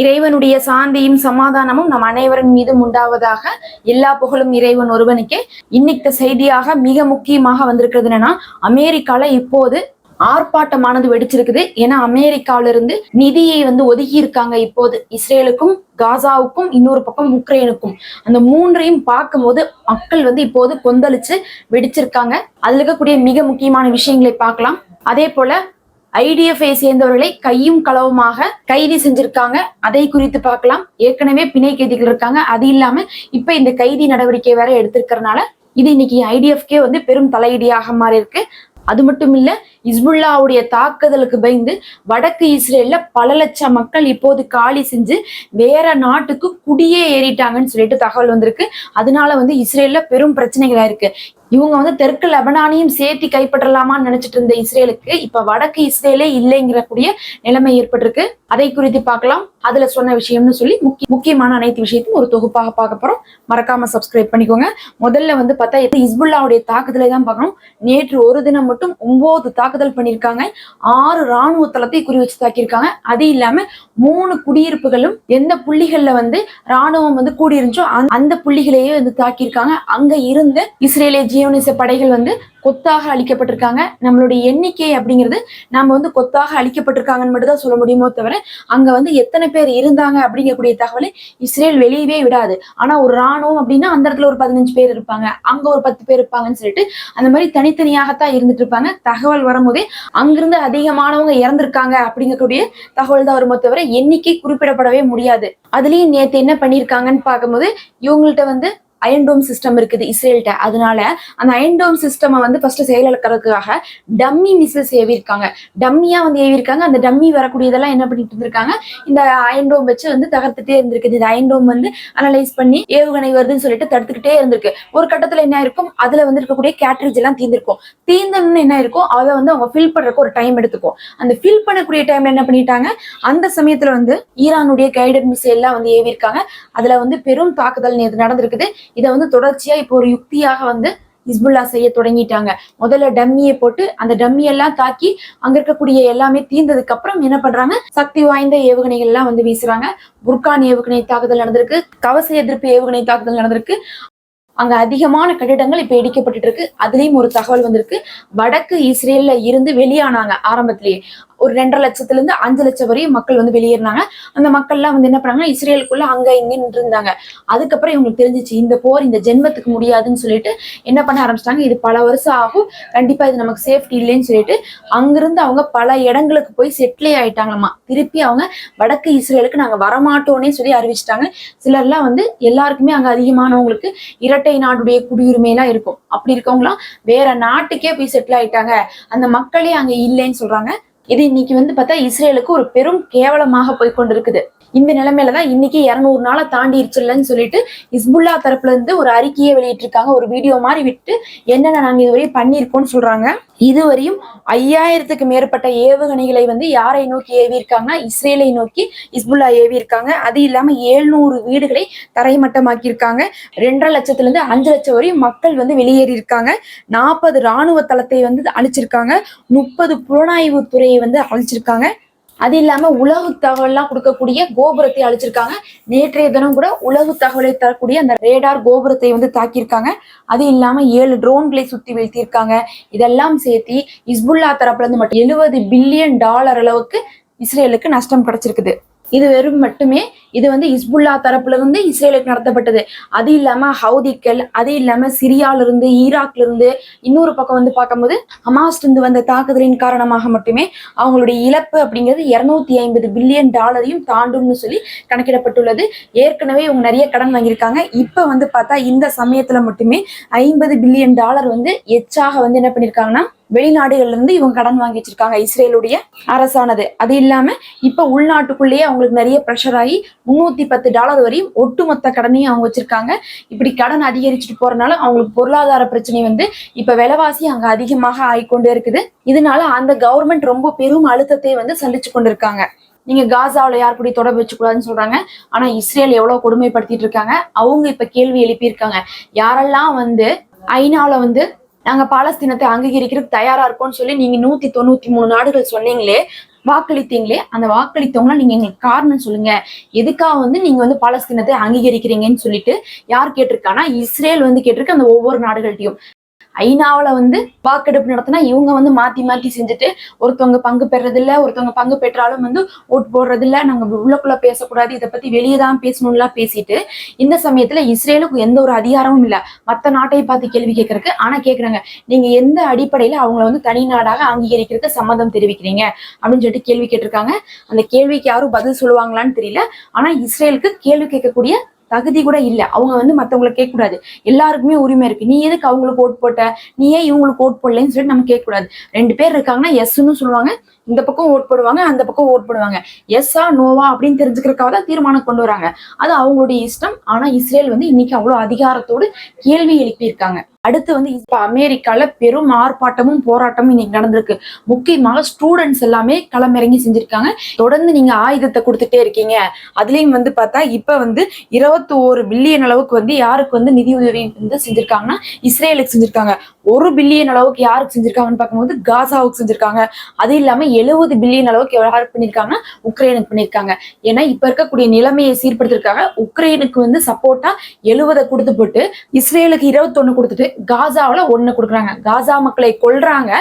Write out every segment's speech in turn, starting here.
இறைவனுடைய சாந்தியும் சமாதானமும் நம் அனைவரின் மீதும் உண்டாவதாக எல்லா புகழும் இறைவன் ஒருவனுக்கே. இன்னைக்கு செய்தியாக மிக முக்கியமாக வந்திருக்கிறது என்னன்னா அமெரிக்கால இப்போது ஆர்ப்பாட்டமானது வெடிச்சிருக்குது. ஏன்னா அமெரிக்காவில இருந்து நிதியை வந்து ஒதுக்கி இருக்காங்க இப்போது இஸ்ரேலுக்கும் காசாவுக்கும் இன்னொரு பக்கம் உக்ரைனுக்கும். அந்த மூன்றையும் பார்க்கும்போது மக்கள் வந்து இப்போது கொந்தளிச்சு வெடிச்சிருக்காங்க. அதுல இருக்கக்கூடிய மிக முக்கியமான விஷயங்களை பார்க்கலாம். அதே போல ஐடிஎஃப்ஐ சேர்ந்தவர்களை கையும் களவுமாக கைது செஞ்சிருக்காங்க. அதை குறித்து பார்க்கலாம். ஏற்கனவே பிணை கைதிகள் இருக்காங்க. அது இல்லாம இப்ப இந்த கைதி நடவடிக்கை வேற எடுத்திருக்கிறதுனால இது இன்னைக்கு ஐடிஎஃப்கே வந்து பெரும் தலையீடியாக மாறி இருக்கு அது மட்டும் இல்ல இஸ்புல்லாவுடைய தாக்குதலுக்கு பயந்து வடக்கு இஸ்ரேல்ல பல லட்சம் மக்கள் இப்போது காலி செஞ்சு வேற நாட்டுக்கு குடியே ஏறிட்டாங்கன்னு சொல்லிட்டு தகவல் வந்திருக்கு. அதனால வந்து இஸ்ரேல்ல பெரும் பிரச்சனைகளா இருக்கு. இவங்க வந்து தெற்கு லெபனானையும் சேர்த்து கைப்பற்றலாமான்னு நினைச்சிட்டு இருந்த இஸ்ரேலுக்கு இப்ப வடக்கு இஸ்ரேலே இல்லைங்கிற கூடிய நிலைமை ஏற்பட்டிருக்கு. அதை குறித்து பார்க்கலாம். அதுல சொன்ன விஷயம்னு சொல்லி முக்கிய முக்கியமான அனைத்து விஷயத்தையும் ஒரு தொகுப்பாக பார்க்க போறோம். மறக்காம சப்ஸ்கிரைப் பண்ணிக்கோங்க. முதல்ல வந்து பார்த்தா இஸ்புல்லாவுடைய தாக்குதலை தான் பார்க்கணும். நேற்று ஒரு தினம் மட்டும் ஒன்பது தாக்குதல் பண்ணியிருக்காங்க ஆறு ராணுவ தளத்தை குறி வச்சு தாக்கியிருக்காங்க. அது இல்லாம மூணு குடியிருப்புகளும் எந்த புள்ளிகள்ல வந்து ராணுவம் வந்து கூடியிருந்துச்சோ அந்த- புள்ளிகளையே வந்து தாக்கியிருக்காங்க. அங்க இருந்த இஸ்ரேலிய ஜியோனிச படைகள் வந்து கொத்தாக அழிக்கப்பட்டிருக்காங்க. நம்மளுடைய எண்ணிக்கை அப்படிங்கிறது நம்ம வந்து கொத்தாக அழிக்கப்பட்டிருக்காங்கன்னு மட்டும் தான் சொல்ல முடியுமோ தவிர அங்க வந்து எத்தனை பேர் இருந்தாங்க அப்படிங்கக்கூடிய தகவலை இஸ்ரேல் வெளியவே விடாது. ஆனா ஒரு ராணுவம் அப்படின்னா அந்த இடத்துல ஒரு பதினஞ்சு பேர் இருப்பாங்க. அங்க ஒரு பத்து பேர் இருப்பாங்கன்னு சொல்லிட்டு அந்த மாதிரி தனித்தனியாகத்தான் இருந்துட்டு இருப்பாங்க தகவல் வரும்போதே அங்கிருந்து அதிகமானவங்க இறந்திருக்காங்க அப்படிங்கக்கூடிய தகவல் தான் வருமோ தவிர எண்ணிக்கை குறிப்பிடப்படவே முடியாது. அதுலயும் நேத்து என்ன பண்ணியிருக்காங்கன்னு பார்க்கும்போது இவங்கள்ட்ட வந்து அயன்டோம் சிஸ்டம் இருக்குது இஸ்ரேல்கிட்ட. அதனால அந்த அயன்டோம் சிஸ்டம் வந்து ஃபர்ஸ்ட் செயலிழக்கிறதுக்காக டம்மி மிசைல்ஸ் ஏவிருக்காங்க டம்மியா வந்து ஏவிருக்காங்க அந்த டம்மி வரக்கூடியதெல்லாம் என்ன பண்ணிட்டு இருந்திருக்காங்க? இந்த அயன்டோம் வச்சு வந்து தகர்த்துட்டே இருந்திருக்கு. இந்த அயன்டோம் வந்து அனலைஸ் பண்ணி ஏவுகணை வருதுன்னு சொல்லிட்டு தடுத்துக்கிட்டே இருந்திருக்கு. ஒரு கட்டத்துல என்ன இருக்கும்? அதுல வந்து இருக்கக்கூடிய கேட்ரேஜ் எல்லாம் தீர்ந்திருக்கும். தீர்ந்தன்னு என்ன இருக்கும்? அதை வந்து அவங்க ஃபில் பண்றதுக்கு ஒரு டைம் எடுத்துக்கும். அந்த ஃபில் பண்ணக்கூடிய டைம்ல என்ன பண்ணிட்டாங்க? அந்த சமயத்துல வந்து ஈரானுடைய கைடட் மிசைல் எல்லாம் வந்து ஏவிருக்காங்க அதுல வந்து பெரும் தாக்குதல் நேற்று நடந்திருக்குது. இதை வந்து தொடர்ச்சியா இப்போ ஒரு யுக்தியாக வந்து ஹிஸ்புல்லா செய்ய தொடங்கிட்டாங்க. முதல்ல டம்மியை போட்டு அந்த டம்மி எல்லாம் தாக்கி அங்க இருக்கக்கூடிய எல்லாமே தீர்ந்ததுக்கு அப்புறம் என்ன பண்றாங்க? சக்தி வாய்ந்த ஏவுகணைகள் எல்லாம் வந்து வீசுறாங்க. புர்கான் ஏவுகணை தாக்குதல் நடந்திருக்கு. கவச எதிர்ப்பு ஏவுகணை தாக்குதல் நடந்திருக்கு. அங்க அதிகமான கட்டிடங்கள் இப்ப இடிக்கப்பட்டு இருக்கு. அதுலயும் ஒரு தகவல் வந்திருக்கு. வடக்கு இஸ்ரேல்ல இருந்து வெளியானாங்க ஆரம்பத்திலேயே. ஒரு ரெண்டரை லட்சத்துல இருந்து அஞ்சு லட்சம் வரையும் மக்கள் வந்து வெளியேறினாங்க. அந்த மக்கள்லாம் வந்து என்ன பண்ணாங்க இஸ்ரேலுக்குள்ள அங்க இங்க நின்று இருந்தாங்க அதுக்கப்புறம் இவங்களுக்கு தெரிஞ்சிச்சு இந்த போர் இந்த ஜென்மத்துக்கு முடியாதுன்னு சொல்லிட்டு என்ன பண்ண ஆரம்பிச்சிட்டாங்க இது பல வருஷம் ஆகும் கண்டிப்பா இது நமக்கு சேஃப்டி இல்லைன்னு சொல்லிட்டு அங்கிருந்து அவங்க பல இடங்களுக்கு போய் செட்டிலே ஆயிட்டாங்களாமா. திருப்பி அவங்க வடக்கு இஸ்ரேலுக்கு நாங்க வரமாட்டோன்னே சொல்லி அறிவிச்சிட்டாங்க. சிலர்லாம் வந்து எல்லாருக்குமே அங்க அதிகமானவங்களுக்கு இரட்டை நாடுடைய குடியுரிமை எல்லாம் இருக்கும். அப்படி இருக்கவங்களாம் வேற நாட்டுக்கே போய் செட்டில் ஆயிட்டாங்க. அந்த மக்களே அங்க இல்லைன்னு சொல்றாங்க. இது இன்னைக்கு வந்து பார்த்தா இஸ்ரேலுக்கு ஒரு பெரும் கேவலமாக போய் கொண்டிருக்குது. இந்த நிலைமையில தான் இன்னைக்கு இருநூறு நாளை தாண்டிருச்சுல்லன்னு சொல்லிட்டு இஸ்புல்லா தரப்புல இருந்து ஒரு அறிக்கையை வெளியிட்டிருக்காங்க. ஒரு வீடியோ மாதிரி விட்டு என்னென்ன நாங்க இதுவரை பண்ணியிருக்கோம்னு சொல்றாங்க. இதுவரையும் ஐயாயிரத்துக்கு மேற்பட்ட ஏவுகணைகளை வந்து யாரை நோக்கி ஏவி இருக்காங்கன்னா இஸ்ரேலை நோக்கி இஸ்புல்லா ஏவி இருக்காங்க அது இல்லாம ஏழ்நூறு வீடுகளை தரைமட்டமாக்கி இருக்காங்க ரெண்டரை லட்சத்துல இருந்து அஞ்சு லட்சம் வரையும் மக்கள் வந்து வெளியேறி இருக்காங்க நாற்பது ராணுவ தளத்தை வந்து அழிச்சிருக்காங்க. முப்பது புலனாய்வு துறையை வந்து அழிச்சிருக்காங்க. அது இல்லாம உளவு தகவல்லாம் கொடுக்கக்கூடிய கோபுரத்தை அழிச்சிருக்காங்க. நேற்றைய தினம் கூட உலக தகவலை தரக்கூடிய அந்த ரேடார் கோபுரத்தை வந்து தாக்கியிருக்காங்க. அது இல்லாம ஏழு ட்ரோன்களை சுத்தி வீழ்த்தியிருக்காங்க. இதெல்லாம் சேர்த்து இஸ்புல்லா தரப்புல இருந்து மட்டும் எழுபது பில்லியன் டாலர் அளவுக்கு இஸ்ரேலுக்கு நஷ்டம் கிடைச்சிருக்குது. இது வெறும் மட்டுமே இது வந்து இஸ்புல்லா தரப்புல இருந்து இஸ்ரேலுக்கு நடத்தப்பட்டது. அது இல்லாம ஹவுதிக்கள் அது இல்லாம சிரியால இருந்து ஈராக்ல இருந்து இன்னொரு பக்கம் வந்து பார்க்கும்போது ஹமாஸ்ல இருந்து வந்த தாக்குதலின் காரணமாக மட்டுமே அவங்களுடைய இழப்பு அப்படிங்கிறது இருநூத்தி ஐம்பது பில்லியன் டாலரையும் தாண்டும்னு சொல்லி கணக்கிடப்பட்டுள்ளது. ஏற்கனவே இவங்க நிறைய கடன் வாங்கியிருக்காங்க. இப்ப வந்து பார்த்தா இந்த சமயத்துல மட்டுமே ஐம்பது பில்லியன் டாலர் வந்து எச்சாக வந்து என்ன பண்ணிருக்காங்கன்னா வெளிநாடுகள்ல இருந்து இவங்க கடன் வாங்கி வச்சிருக்காங்க இஸ்ரேலுடைய அரசானது. அது இல்லாம இப்ப உள்நாட்டுக்குள்ளேயே அவங்களுக்கு நிறைய ப்ரெஷர் ஆகி முன்னூத்தி பத்து டாலர் வரையும் ஒட்டுமொத்த கடனையும் அவங்க வச்சிருக்காங்க. இப்படி கடன் அதிகரிச்சுட்டு போறதுனால அவங்களுக்கு பொருளாதார பிரச்சனை வந்து இப்ப விலைவாசி அங்க அதிகமாக ஆயிக்கொண்டே இருக்குது. இதனால அந்த கவர்மெண்ட் ரொம்ப பெரும் அழுத்தத்தை வந்து சந்திச்சு கொண்டிருக்காங்க. நீங்க காசாவில் யார் கூட தொடர்பு வச்சுக்கூடாதுன்னு சொல்றாங்க. ஆனா இஸ்ரேல் எவ்வளவு கொடுமைப்படுத்திட்டு இருக்காங்க. அவங்க இப்ப கேள்வி எழுப்பியிருக்காங்க. யாரெல்லாம் வந்து ஐநாவில் வந்து நாங்க பாலஸ்தீனத்தை அங்கீகரிக்கிறதுக்கு தயாரா இருக்கோம்னு சொல்லி நீங்க நூத்தி தொண்ணூத்தி மூணு நாடுகள் சொன்னீங்களே வாக்களித்தீங்களே அந்த வாக்களித்தவங்கள நீங்க எங்களுக்கு காரணம் சொல்லுங்க. எதுக்காக வந்து நீங்க வந்து பாலஸ்தீனத்தை அங்கீகரிக்கிறீங்கன்னு சொல்லிட்டு யார் கேட்டிருக்கானா இஸ்ரேல் வந்து கேட்டிருக்கு அந்த ஒவ்வொரு நாடுகள்கிட்டயும். ஐநாவில் வந்து வாக்கெடுப்பு நடத்தினா இவங்க வந்து மாத்தி மாத்தி செஞ்சுட்டு ஒருத்தவங்க பங்கு பெறதில்ல ஒருத்தவங்க பங்கு பெற்றாலும் வந்து ஓட்டு போடுறதில்ல நாங்கள் உள்ளக்குள்ளே உள்ளக்குள்ள பேசக்கூடாது இதை பத்தி வெளியே தான் பேசணும்லாம் பேசிட்டு இந்த சமயத்துல இஸ்ரேலுக்கு எந்த ஒரு அதிகாரமும் இல்லை. மற்ற நாட்டை பார்த்து கேள்வி கேட்கறதுக்கு ஆனா கேக்குறாங்க நீங்க எந்த அடிப்படையில அவங்கள வந்து தனி நாடாக அங்கீகரிக்கிறதுக்கு சம்மதம் தெரிவிக்கிறீங்க? அப்படின்னு சொல்லிட்டு கேள்வி கேட்டிருக்காங்க. அந்த கேள்விக்கு யாரும் பதில் சொல்லுவாங்களான்னு தெரியல. ஆனா இஸ்ரேலுக்கு கேள்வி கேட்கக்கூடிய தகுதி கூட இல்ல. அவங்க வந்து மற்றவங்களை கேட்க கூடாது எல்லாருக்குமே உரிமை இருக்கு. நீ எதுக்கு அவங்களுக்கு ஓட் போட்ட? நீ ஏன் இவங்களுக்கு ஓட் போடலன்னு சொல்லிட்டு நம்ம கேட்க கூடாது ரெண்டு பேர் இருக்காங்கன்னா எஸ்ன்னு சொல்லுவாங்க. இந்த பக்கம் ஓட் போடுவாங்க அந்த பக்கம் ஓட் போடுவாங்க. எஸ்ஸா நோவா அப்படின்னு தெரிஞ்சுக்கிறக்காக தான் தீர்மானம் கொண்டு வராங்க. அது அவங்களுடைய இஷ்டம். ஆனா இஸ்ரேல் வந்து இன்னைக்கு அவ்வளவு அதிகாரத்தோடு கேள்வி எழுப்பியிருக்காங்க. அடுத்து வந்து இப்ப அமெரிக்கால பெரும் ஆர்ப்பாட்டமும் போராட்டமும் இன்னைக்கு நடந்திருக்கு. முக்கியமாக ஸ்டூடெண்ட்ஸ் எல்லாமே களமிறங்கி செஞ்சிருக்காங்க. தொடர்ந்து நீங்க ஆயுதத்தை கொடுத்துட்டே இருக்கீங்க. அதுலயும் வந்து பார்த்தா இப்ப வந்து இருபத்தி ஒரு பில்லியன் அளவுக்கு வந்து யாருக்கு வந்து நிதி உதவி வந்து செஞ்சிருக்காங்கன்னா இஸ்ரேலுக்கு செஞ்சிருக்காங்க. ஒரு பில்லியன் அளவுக்கு யாருக்கு செஞ்சிருக்காங்கன்னு பார்க்கும்போது காசாவுக்கு செஞ்சிருக்காங்க. அது இல்லாம எழுபது பில்லியன் அளவுக்கு யாருக்கு பண்ணிருக்காங்க உக்ரைனுக்கு பண்ணிருக்காங்க. ஏன்னா இப்ப இருக்கக்கூடிய நிலைமையை சீர்படுத்திருக்காங்க. உக்ரைனுக்கு வந்து சப்போர்ட்டா எழுவதை கொடுத்து போட்டு இஸ்ரேலுக்கு இருபத்தொன்னு கொடுத்துட்டு காசாவில் ஒண்ணு கொடுக்குறாங்க. காசா மக்களை கொல்றாங்க.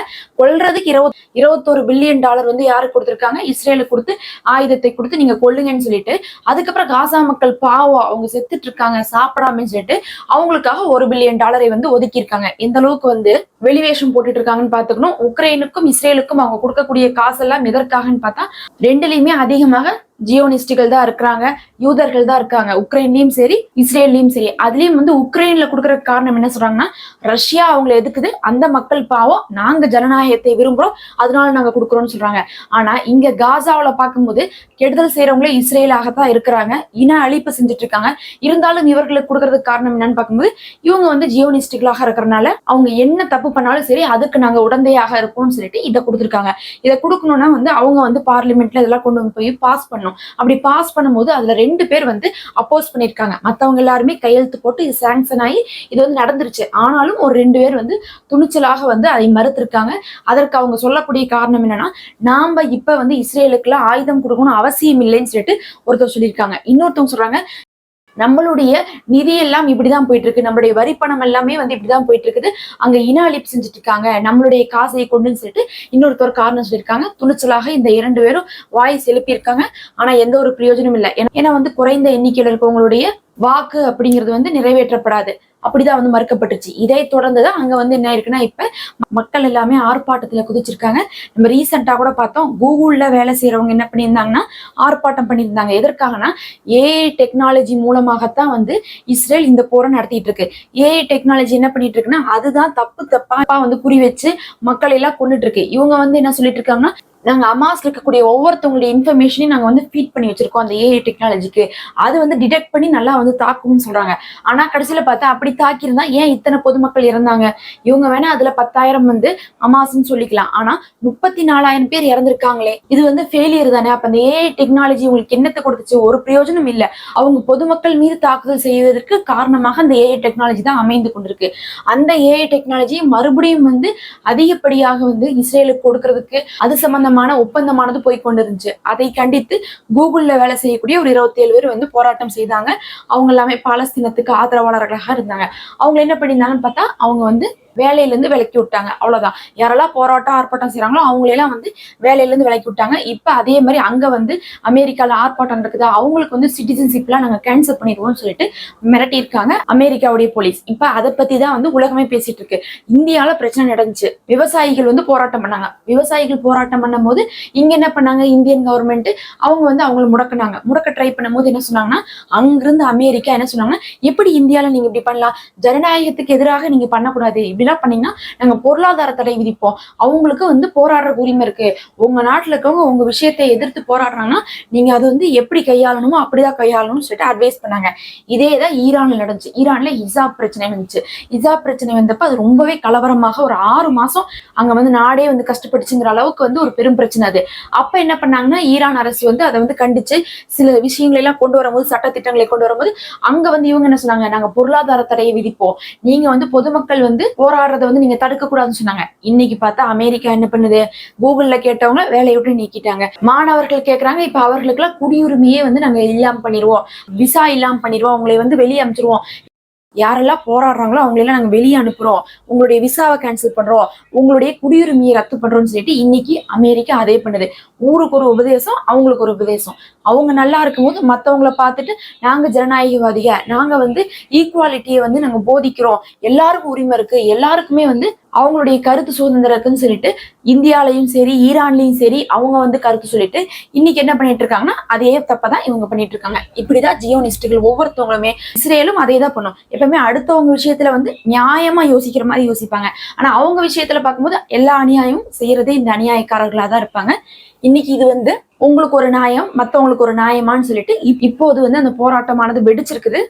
கொல்றதுக்கு இருபது இருபத்தொரு பில்லியன் டாலர் வந்து யாருக்கு கொடுத்துருக்காங்க? இஸ்ரேலுக்கு கொடுத்து ஆயுதத்தை கொடுத்து நீங்க கொல்லுங்கன்னு சொல்லிட்டு அதுக்கப்புறம் காசா மக்கள் பாவம் அவங்க செத்துட்டு இருக்காங்க சாப்பிடாமன்னு சொல்லிட்டு அவங்களுக்காக ஒரு பில்லியன் டாலரை வந்து ஒதுக்கியிருக்காங்க. எந்த அளவுக்கு வந்து வெளிவேஷம் போட்டுட்டு இருக்காங்கன்னு பாத்துக்கணும் உக்ரைனுக்கும் இஸ்ரேலுக்கும் அவங்க கொடுக்கக்கூடிய காசெல்லாம் எதற்காகன்னு பார்த்தா ரெண்டுலயுமே அதிகமாக ஜியோனிஸ்டுகள் தான் இருக்கிறாங்க யூதர்கள் தான் இருக்காங்க உக்ரைன்லயும் சரி இஸ்ரேல்லையும் சரி. அதுலயும் வந்து உக்ரைன்ல கொடுக்குற காரணம் என்ன சொல்றாங்கன்னா ரஷ்யா அவங்களை எதுக்குது? அந்த மக்கள் பாவம் நாங்க ஜனநாயகத்தை விரும்புறோம் அதனால நாங்க கொடுக்குறோம்னு சொல்றாங்க. ஆனா இங்க காசாவில் பார்க்கும்போது கெடுதல் செய்யறவங்களே இஸ்ரேலாகத்தான் இருக்கிறாங்க இன அழிப்பு செஞ்சுட்டு இருக்காங்க இருந்தாலும் இவர்களுக்கு கொடுக்கறதுக்கு காரணம் என்னன்னு பார்க்கும்போது இவங்க வந்து ஜியோனிஸ்டுகளாக இருக்கிறனால அவங்க என்ன தப்பு பண்ணாலும் சரி அதுக்கு நாங்க உடந்தையாக இருப்போம்னு சொல்லிட்டு இதை கொடுத்துருக்காங்க. இதை கொடுக்கணும்னா வந்து அவங்க வந்து பார்லிமெண்ட்ல இதெல்லாம் கொண்டு வந்து போய் பாஸ் பண்ணணும். அப்படி பாஸ் பண்ணும்போது அதுல ரெண்டு பேர் வந்து அப்போஸ் பண்ணியிருக்காங்க. மத்தவங்க எல்லாருமே கையெழுத்து போட்டு இது சாங்ஷன் ஆகி இது வந்து நடந்துருச்சு. ஆனாலும் ஒரு ரெண்டு பேர் வந்து துணிச்சலாக வந்து அதை மறுத்திருக்காங்க. அதற்கு அவங்க சொல்லக்கூடிய காரணம் என்னன்னா நாம இப்ப வந்து இஸ்ரேலுக்குலாம் ஆயுதம் கொடுக்கணும் அவசியம் இல்லைன்னு சொல்லிட்டு ஒருத்தர் சொல்லியிருக்காங்க. இன்னொருத்தவங்க சொல்றாங்க நம்மளுடைய நிதி எல்லாம் இப்படிதான் போயிட்டு இருக்கு நம்மளுடைய வரி பணம் எல்லாமே வந்து இப்படிதான் போயிட்டு இருக்குது அங்க இன அழிப்பு செஞ்சுட்டு இருக்காங்க நம்மளுடைய காசையை கொண்டுன்னு சொல்லிட்டு இன்னொருத்தர் காரணம் சொல்லியிருக்காங்க. துணிச்சலாக இந்த இரண்டு பேரும் வாய் செலுப்பியிருக்காங்க ஆனா எந்த ஒரு பிரயோஜனமும் இல்லை. ஏன்னா- ஏன்னா வந்து குறைந்த எண்ணிக்கையில இருக்கவங்களுடைய வாக்கு அப்படிங்கிறது வந்து நிறைவேற்றப்படாது. அப்படிதான் வந்து மறுக்கப்பட்டுச்சு. இதை தொடர்ந்துதான் அங்க வந்து என்ன இருக்குன்னா இப்ப மக்கள் எல்லாமே ஆர்ப்பாட்டத்துல குதிச்சிருக்காங்க. நம்ம ரீசெண்டா கூட பார்த்தோம் கூகுள்ல வேலை செய்யறவங்க என்ன பண்ணியிருந்தாங்கன்னா ஆர்ப்பாட்டம் பண்ணியிருந்தாங்க. எதற்காகனா ஏஐ டெக்னாலஜி மூலமாகத்தான் வந்து இஸ்ரேல் இந்த போரை நடத்திட்டு இருக்கு. ஏஐ டெக்னாலஜி என்ன பண்ணிட்டு இருக்குன்னா அதுதான் தப்பு தப்பா வந்து குறி வச்சு மக்களை எல்லாம் கொண்டுட்டு இருக்கு. இவங்க வந்து என்ன சொல்லிட்டு இருக்காங்கன்னா நாங்க அமாஸ்ல இருக்கக்கூடிய ஒவ்வொருத்தவங்களுடைய இன்ஃபர்மேஷனையும் நாங்கள் வந்து ஃபீட் பண்ணி வச்சிருக்கோம் அந்த ஏஐ டெக்னாலஜிக்கு அது வந்து டிடெக்ட் பண்ணி நல்லா வந்து தாக்கும்னு சொல்றாங்க. ஆனா கடைசியில பார்த்தா அப்படி தாக்கியிருந்தா ஏன் இத்தனை பொதுமக்கள் இறந்தாங்க? இவங்க வேணா அதுல பத்தாயிரம் வந்து அமாஸ்ன்னு சொல்லிக்கலாம். ஆனா முப்பத்தி நாலாயிரம் பேர் இறந்திருக்காங்களே. இது வந்து ஃபெயிலியர் தானே. அப்ப அந்த ஏஐ டெக்னாலஜி உங்களுக்கு என்னத்தை கொடுத்துச்சு? ஒரு பிரயோஜனம் இல்ல. அவங்க பொதுமக்கள் மீது தாக்குதல் செய்வதற்கு காரணமாக அந்த ஏஐ டெக்னாலஜி தான் அமைந்து கொண்டிருக்கு. அந்த ஏஐ டெக்னாலஜி மறுபடியும் வந்து அதிகப்படியாக வந்து இஸ்ரேலுக்கு கொடுக்கறதுக்கு அது சம்பந்தமான ஒப்பந்தமானது போய் கொண்டிருந்துச்சு அதை கண்டித்து கூகுள்ல வேலை செய்யக்கூடிய ஒரு இருபத்தி ஏழு பேர் வந்து போராட்டம் செய்தாங்க. அவங்க எல்லாமே பாலஸ்தீனத்துக்கு ஆதரவாளர்களாக இருந்தாங்க. அவங்க என்ன பண்ணியிருந்தாங்கன்னு பார்த்தா அவங்க வந்து வேலையில இருந்து விலக்கி விட்டாங்க. அவ்வளோதான் யாரெல்லாம் போராட்டம் ஆர்ப்பாட்டம் செய்றாங்களோ அவங்களெல்லாம் வந்து வேலையில இருந்து விலக்கி விட்டாங்க. இப்ப அதே மாதிரி அங்க வந்து அமெரிக்கால ஆர்ப்பாட்டம் நடக்குது? அவங்களுக்கு வந்து சிட்டிசன்ஷிப்லாம் நாங்க கேன்சல் பண்ணிடுவோம்னு சொல்லிட்டு மிரட்டியிருக்காங்க அமெரிக்காவுடைய போலீஸ் இப்ப அதை பத்தி தான் வந்து உலகமே பேசிட்டு இருக்கு. இந்தியால பிரச்சனை நடந்துச்சு. விவசாயிகள் வந்து போராட்டம் பண்ணாங்க. விவசாயிகள் போராட்டம் பண்ணும்போது இங்க என்ன பண்ணாங்க? இந்தியன் கவர்மெண்ட் அவங்க வந்து அவங்கள முடக்கினாங்க. முடக்க ட்ரை பண்ணும்போது என்ன சொன்னாங்கன்னா அங்கிருந்து அமெரிக்கா என்ன சொன்னாங்கன்னா எப்படி இந்தியால நீங்க இப்படி பண்ணலாம்? ஜனநாயகத்துக்கு எதிராக நீங்க பண்ணக்கூடாது. இப்படிலாம் பண்ணீங்கன்னா நாங்கள் பொருளாதார தடை விதிப்போம். அவங்களுக்கு வந்து போராடுற உரிமை இருக்கு. உங்க நாட்டில் இருக்கவங்க உங்க விஷயத்தை எதிர்த்து போராடுறாங்கன்னா நீங்க அது வந்து எப்படி கையாளணுமோ அப்படிதான் கையாளணும்னு சொல்லிட்டு அட்வைஸ் பண்ணாங்க. இதே தான் ஈரானில் நடந்துச்சு. ஈரான்ல இசா பிரச்சனை வந்துச்சு. இசா பிரச்சனை வந்தப்ப அது ரொம்பவே கலவரமாக ஒரு ஆறு மாசம் அங்க வந்து நாடே வந்து கஷ்டப்பட்டுச்சுங்கிற அளவுக்கு வந்து ஒரு பெரும் பிரச்சனை அது. அப்ப என்ன பண்ணாங்கன்னா ஈரான் அரசு வந்து அதை வந்து கண்டிச்சு சில விஷயங்களை எல்லாம் கொண்டு வரும்போது சட்ட திட்டங்களை கொண்டு வரும்போது அங்க வந்து இவங்க என்ன சொன்னாங்க? நாங்க பொருளாதார தடையை விதிப்போம். நீங்க வந்து பொதுமக்கள் வந்து போராட்டம் போராடுறதை வந்து நீங்க தடுக்க கூடாதுன்னு சொன்னாங்க. இன்னைக்கு பார்த்தா அமெரிக்கா என்ன பண்ணுது? கூகுள்ல கேட்டவங்க வேலையை விட்டு நீக்கிட்டாங்க. மாணவர்கள் கேட்கறாங்க இப்ப அவர்களுக்கு எல்லாம் குடியுரிமையே வந்து நாங்க இல்லாம பண்ணிடுவோம் விசா இல்லாம பண்ணிடுவோம் உங்களை வந்து வெளியே அமைச்சிருவோம் யாரெல்லாம் போராடுறாங்களோ அவங்களெல்லாம் நாங்க வெளியே அனுப்புறோம். உங்களுடைய விசாவை கேன்சல் பண்றோம். உங்களுடைய குடியுரிமையை ரத்து பண்றோம்னு சொல்லிட்டு இன்னைக்கு அமெரிக்கா அதே பண்ணுது. ஊருக்கு ஒரு உபதேசம் அவங்களுக்கு ஒரு உபதேசம். அவங்க நல்லா இருக்கும்போது மத்தவங்கள பார்த்துட்டு நாங்க ஜனநாயகவாதிக நாங்க வந்து ஈக்குவாலிட்டியை வந்து நாங்க போதிக்கிறோம். எல்லாருக்கும் உரிமை இருக்கு. எல்லாருக்குமே வந்து அவங்களுடைய கருத்து சுதந்திரம் இருக்குன்னு சொல்லிட்டு இந்தியாலயும் சரி ஈரான்லையும் சரி அவங்க வந்து கருத்து சொல்லிட்டு இன்னைக்கு என்ன பண்ணிட்டு இருக்காங்கன்னா அதே தப்பதான் இவங்க பண்ணிட்டு இருக்காங்க. இப்படிதான் ஜியோனிஸ்டுகள் ஒவ்வொருத்தவங்களுமே இஸ்ரேலும் அதே தான் பண்ணும். எப்பவுமே அடுத்தவங்க விஷயத்துல வந்து நியாயமா யோசிக்கிற மாதிரி யோசிப்பாங்க. ஆனா அவங்க விஷயத்துல பார்க்கும்போது எல்லா அநியாயமும் செய்யறதே இந்த அநியாயக்காரர்களா தான் இருப்பாங்க. இன்னைக்கு இது வந்து உங்களுக்கு ஒரு நியாயம் மத்தவங்களுக்கு ஒரு நியாயமான்னு சொல்லிட்டு இப்- இப்போது வந்து அந்த போராட்டமானது வெடிச்சிருக்குது.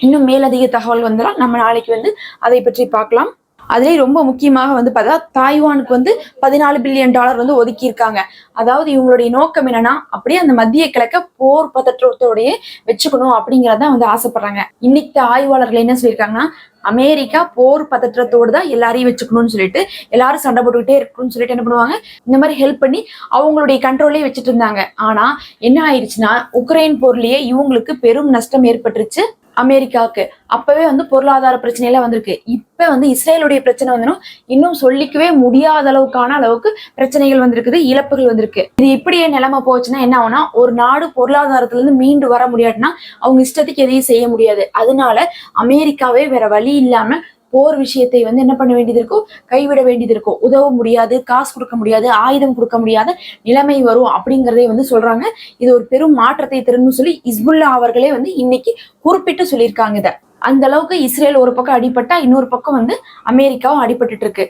இன்னும் மேலதிக தகவல் வந்தாலும் நம்ம நாளைக்கு வந்து அதை பற்றி பார்க்கலாம். அதுலேயும் ரொம்ப முக்கியமாக வந்து பார்த்தா தாய்வானுக்கு வந்து பதினாலு பில்லியன் டாலர் வந்து ஒதுக்கியிருக்காங்க. அதாவது இவங்களுடைய நோக்கம் என்னன்னா அப்படியே அந்த மத்திய கிழக்க போர் பதற்றத்தோடைய வச்சுக்கணும் அப்படிங்கிறதான் வந்து ஆசைப்படுறாங்க. இன்னைக்கு ஆய்வாளர்கள் என்ன சொல்லியிருக்காங்கன்னா அமெரிக்கா போர் பதற்றத்தோடு தான் எல்லாரையும் வச்சுக்கணும்னு சொல்லிட்டு எல்லாரும் சண்டை போட்டுக்கிட்டே இருக்கணும்னு சொல்லிட்டு என்ன பண்ணுவாங்க? இந்த மாதிரி ஹெல்ப் பண்ணி அவங்களுடைய கண்ட்ரோலே வச்சுட்டு இருந்தாங்க. ஆனா என்ன ஆயிடுச்சுன்னா உக்ரைன் போர்லயே இவங்களுக்கு பெரும் நஷ்டம் ஏற்பட்டுருச்சு. அமெரிக்காவுக்கு. அப்பவே வந்து பொருளாதார பிரச்சனையெல்லாம் வந்திருக்கு. இப்ப வந்து இஸ்ரேலுடைய பிரச்சனை வந்து இன்னும் சொல்லிக்கவே முடியாத அளவுக்கான அளவுக்கு பிரச்சனைகள் வந்திருக்குது இழப்புகள் வந்திருக்கு. இது இப்படியே நிலைமை போச்சுன்னா என்ன ஆகும்னா ஒரு நாடு பொருளாதாரத்துல இருந்து மீண்டு வர முடியாதுன்னா அவங்க இஷ்டத்துக்கு எதையும் செய்ய முடியாது. அதனால அமெரிக்காவே வேற வழி இல்லாம போர் விஷயத்தை வந்து என்ன பண்ண வேண்டியது இருக்கும் கைவிட வேண்டியது இருக்கும் உதவ முடியாது காசு கொடுக்க முடியாது ஆயுதம் கொடுக்க முடியாத நிலைமை வரும் அப்படிங்கறதே வந்து சொல்றாங்க. இது ஒரு பெரும் மாற்றத்தை தரும்னு சொல்லி இஸ்புல்லா அவர்களே வந்து இன்னைக்கு குறிப்பிட்டு சொல்லியிருக்காங்க இதை. அந்த அளவுக்கு இஸ்ரேல் ஒரு பக்கம் அடிபட்டா இன்னொரு பக்கம் வந்து அமெரிக்காவும் அடிபட்டுட்டு இருக்கு.